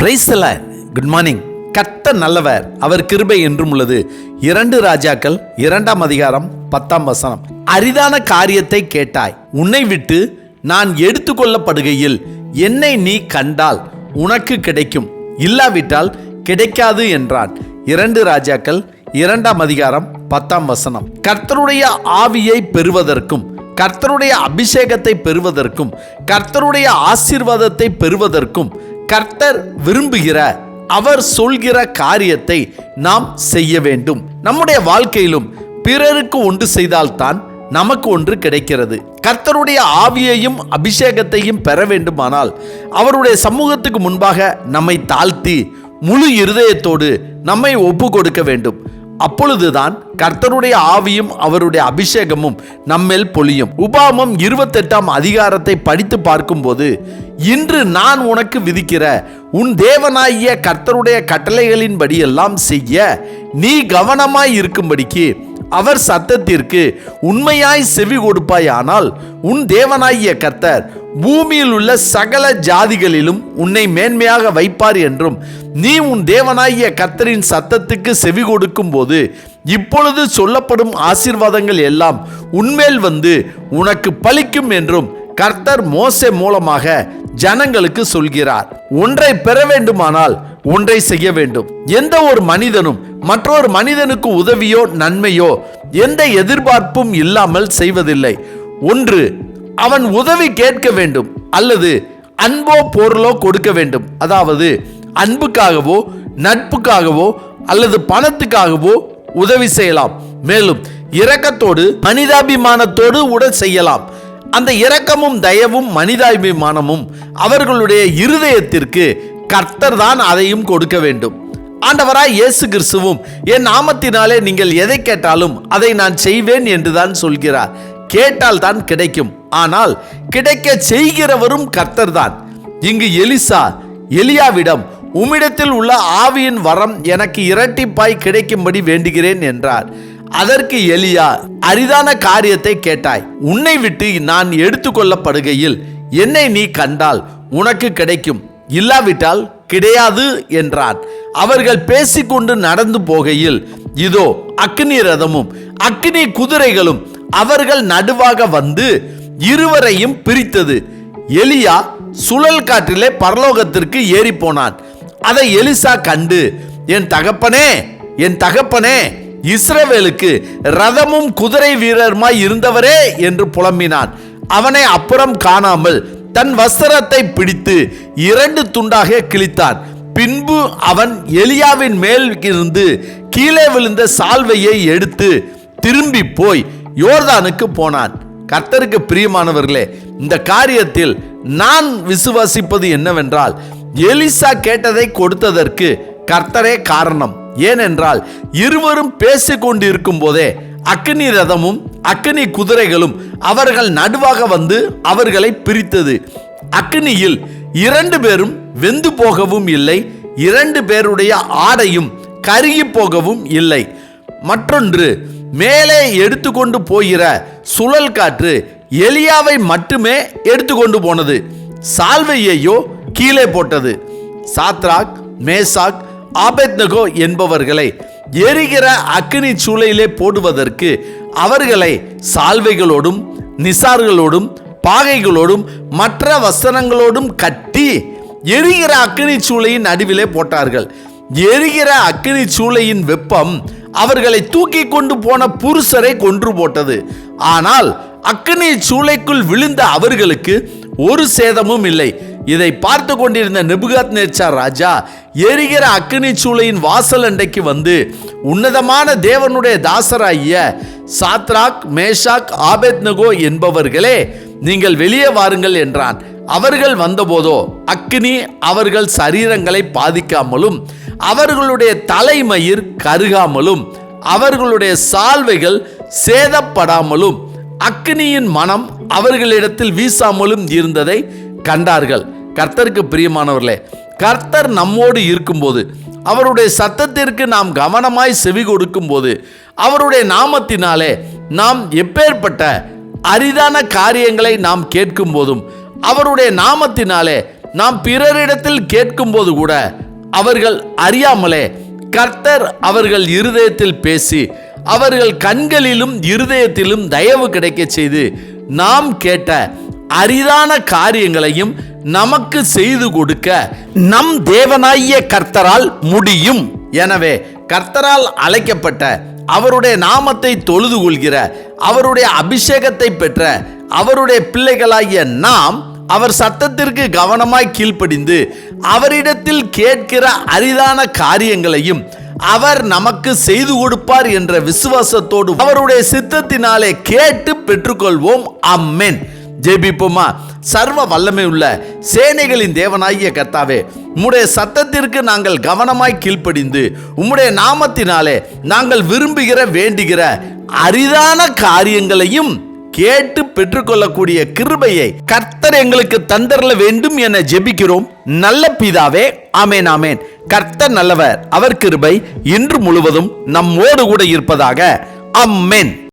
Price good morning கர்த்தர் நல்லவர். அவர் கிருபை என்றும் உள்ளது. இரண்டு ராஜாக்கள் இரண்டாம் அதிகாரம் பத்தாம் வசனம். அரிதான காரியத்தை கேட்டாய். உன்னை விட்டு நான் எடுத்துக்கொள்ளப்படுகையில் என்னை நீ கண்டால் உனக்கு கிடைக்கும். இல்லாவிட்டால் கிடைக்காது என்றான். இரண்டு ராஜாக்கள் இரண்டாம் அதிகாரம் பத்தாம் வசனம். கர்த்தருடைய ஆவியை பெறுவதற்கும் கர்த்தருடைய அபிஷேகத்தை பெறுவதற்கும் கர்த்தருடைய ஆசீர்வாதத்தை பெறுவதற்கும் கர்த்தர் விரும்புகிற அவர் சொல்கிற காரியத்தை நாம் செய்ய வேண்டும். நம்முடைய வாழ்க்கையிலும் பிறருக்கு ஒன்று செய்தால்தான் நமக்கு ஒன்று கிடைக்கிறது. கர்த்தருடைய ஆவியையும் அபிஷேகத்தையும் பெற வேண்டுமானால் அவருடைய சமூகத்துக்கு முன்பாக நம்மை தாழ்த்தி முழு இருதயத்தோடு நம்மை ஒப்பு கொடுக்க வேண்டும். அப்பொழுதுதான் கர்த்தருடைய ஆவியும் அவருடைய அபிஷேகமும் நம்மேல் பொழியும். உபாமம் இருபத்தெட்டாம் அதிகாரத்தை படித்து பார்க்கும்போது இன்று நான் உனக்கு விதிக்கிற உன் தேவனாகிய கர்த்தருடைய கட்டளைகளின்படியெல்லாம் செய்ய நீ கவனமாய் இருக்கும்படிக்கு அவர் சத்தத்திற்கு உண்மையாய் செவி கொடுப்பாயானால் உன் தேவனாகிய கர்த்தர் பூமியில் உள்ள சகல ஜாதிகளிலும் உன்னை மேன்மையாக வைப்பார் என்றும் நீ உன் தேவனாகிய கர்த்தரின் சத்தத்துக்கு செவி கொடுக்கும் போது இப்பொழுது சொல்லப்படும் ஆசீர்வாதங்கள் எல்லாம் உன்மேல் வந்து உனக்கு பலிக்கும் என்றும் கர்த்தர் மோசே மூலமாக ஜனங்களுக்கு சொல்கிறார். ஒன்றை பெற வேண்டுமானால் ஒன்றை செய்ய வேண்டும். எந்த ஒரு மனிதனும் மற்றொரு மனிதனுக்கு உதவியோ நன்மையோ எந்த எதிர்பார்ப்பும் இல்லாமல் செய்வதில்லை. ஒன்று அவன் உதவி கேட்க வேண்டும் அல்லது அன்போ பொருளோ கொடுக்க வேண்டும். அதாவது அன்புக்காகவோ நட்புக்காகவோ அல்லது பணத்துக்காகவோ உதவி செய்யலாம். மேலும் இரக்கத்தோடு மனிதாபிமானத்தோடு உடன் செய்யலாம். அந்த இரக்கமும் தயவும் மனிதாபிமானமும் அவர்களுடைய இருதயத்திற்கு கர்த்தர் தான் அதையும் கொடுக்க வேண்டும். ஆண்டவராய் இயேசு கிறிஸ்துவும் என் நாமத்தினாலே நீங்கள் எதை கேட்டாலும் அதை நான் செய்வேன் என்றுதான் சொல்கிறார். கேட்டால் தான் கிடைக்கும். ஆனால் கிடைக்க செய்கிறவரும் கர்த்தர் தான். இங்கு எலிசா எலியாவிடம் உம்மிடத்தில் உள்ள ஆவியின் வரம் எனக்கு இரட்டிப்பாய் கிடைக்கும்படி வேண்டுகிறேன் என்றார். அதற்கு எலியா அரிதான காரியத்தை கேட்டாய். உன்னை விட்டு நான் எடுத்துக்கொள்ளப்படுகையில் என்னை நீ கண்டால் உனக்கு கிடைக்கும். இல்லாவிட்டால் கிடையாது என்றான். அவர்கள் பேசிக்கொண்டு நடந்து போகையில் இதோ அக்னி ரதமும் அக்னி குதிரைகளும் அவர்கள் நடுவாக வந்து இருவரையும் பிரித்தது. எலியா சுழல் காற்றிலே பரலோகத்திற்கு ஏறி போனான் அதை எலிசா கண்டு என் தகப்பனே என் தகப்பனே இஸ்ரவேலுக்கு ரதமும் குதிரை வீரருமாய் இருந்தவரே என்று புலம்பினான். அவனை அப்புறம் காணாமல் தன் வஸ்திரத்தை பிடித்து இரண்டு துண்டாக கிழித்தான். பின்பு அவன் எலியாவின் மேல் இருந்து கீழே விழுந்த சால்வையை எடுத்து திரும்பி போய் யோர்தானுக்கு போனான். கர்த்தருக்கு பிரியமானவர்களே இந்த காரியத்தில் நான் விசுவாசிப்பது என்னவென்றால் எலிசா கேட்டதை கொடுத்ததற்கு கர்த்தரே காரணம். ஏனென்றால் இருவரும் பேசிக்கொண்டு கொண்டிருக்கும் போதே அக்னி ரதமும் அக்னி குதிரைகளும் அவர்கள் நடுவாக வந்து அவர்களை பிரித்தது. அக்னியில் இரண்டு பேரும் வெந்து போகவும் இல்லை இரண்டு பேருடைய ஆடையும் கருகி போகவும் இல்லை. மற்றொன்று மேலே எடுத்துக்கொண்டு போகிற சுழல் காற்று எலியாவை மட்டுமே எடுத்துக்கொண்டு போனது சால்வையையோ கீழே போட்டது. சாத்ராக் மேசாக் ஆபெத்னகோ என்பவர்களை எரிகிற அக்னி சூளையிலே போடுவதற்கு அவர்களை சால்வைகளோடும் நிசார்களோடும் பாகைகளோடும் மற்ற வசனங்களோடும் கட்டி எரிகிற அக்கினி சூளையின் நடுவிலே போட்டார்கள். எரிகிற அக்கினி சூளையின் வெப்பம் அவர்களை தூக்கி கொண்டு போன புருஷரை கொன்று போட்டது. ஆனால் அக்கினி சூளைக்குள் விழுந்த அவர்களுக்கு ஒரு சேதமும் இல்லை. இதை பார்த்து கொண்டிருந்த நெபுகாத் நேச்சார் ராஜா எரிகிற அக்கினி சூளையின் வாசல் அண்டைக்கு வந்து உன்னதமான தேவனுடைய தாசராகிய சாத்ராக் மேஷாக் ஆபேத்னகோ என்பவர்களே நீங்கள் வெளியே வாருங்கள் என்றான். அவர்கள் வந்தபோதோ அக்னி அவர்கள் சரீரங்களை பாதிக்காமலும் அவர்களுடைய தலைமயிர் கருகாமலும் அவர்களுடைய சால்வைகள் சேதப்படாமலும் அக்னியின் மனம் அவர்களிடத்தில் வீசாமலும் இருந்ததை கண்டார்கள். கர்த்தருக்கு பிரியமானவர்களே கர்த்தர் நம்மோடு இருக்கும்போது அவருடைய சத்தத்திற்கு நாம் கவனமாய் செவி கொடுக்கும் போது அவருடைய நாமத்தினாலே நாம் எப்பேற்பட்ட அரிதான காரியங்களை நாம் கேட்கும் போதும் அவருடைய நாமத்தினாலே நாம் பிறரிடத்தில் கேட்கும்போது கூட அவர்கள் அறியாமலே கர்த்தர் அவர்கள் இருதயத்தில் பேசி அவர்கள் கண்களிலும் இருதயத்திலும் தயவு கிடைக்கச் செய்து நாம் கேட்ட அரிதான காரியங்களையும் நமக்கு செய்து கொடுக்க நம் தேவனாகிய கர்த்தரால் முடியும். எனவே கர்த்தரால் அழைக்கப்பட்ட அவருடைய நாமத்தை தொழுது கொள்கிற அவருடைய அபிஷேகத்தை பெற்ற அவருடைய பிள்ளைகளாகிய நாம் அவர் சத்தத்திற்கு கவனமாய் கீழ்ப்படிந்து அவரிடத்தில் கேட்கிற அரிதான காரியங்களையும் அவர் நமக்கு செய்து கொடுப்பார் என்ற விசுவாசத்தோடு அவருடைய சித்தத்தினாலே கேட்டு பெற்றுக்கொள்வோம். அம்மேன் ஜெபிப்போமா? சர்வ வல்லமை உள்ள சேனைகளின் தேவனாகிய கர்த்தாவே உம்முடைய சத்தத்திற்கு நாங்கள் கவனமாய் கீழ்ப்படிந்து உம்முடைய நாமத்தினாலே நாங்கள் விரும்புகிற வேண்டுகிற அரிதான காரியங்களையும் கேட்டு பெற்றுக்கொள்ளக்கூடிய கிருபையை கர்த்தர் எங்களுக்கு தந்தரல வேண்டும் என ஜெபிக்கிறோம். நல்ல பிதாவே ஆமேன் ஆமேன். கர்த்தர் நல்லவர் அவர் கிருபை இன்று முழுவதும் நம்மோடு கூட இருப்பதாக. அம்மேன்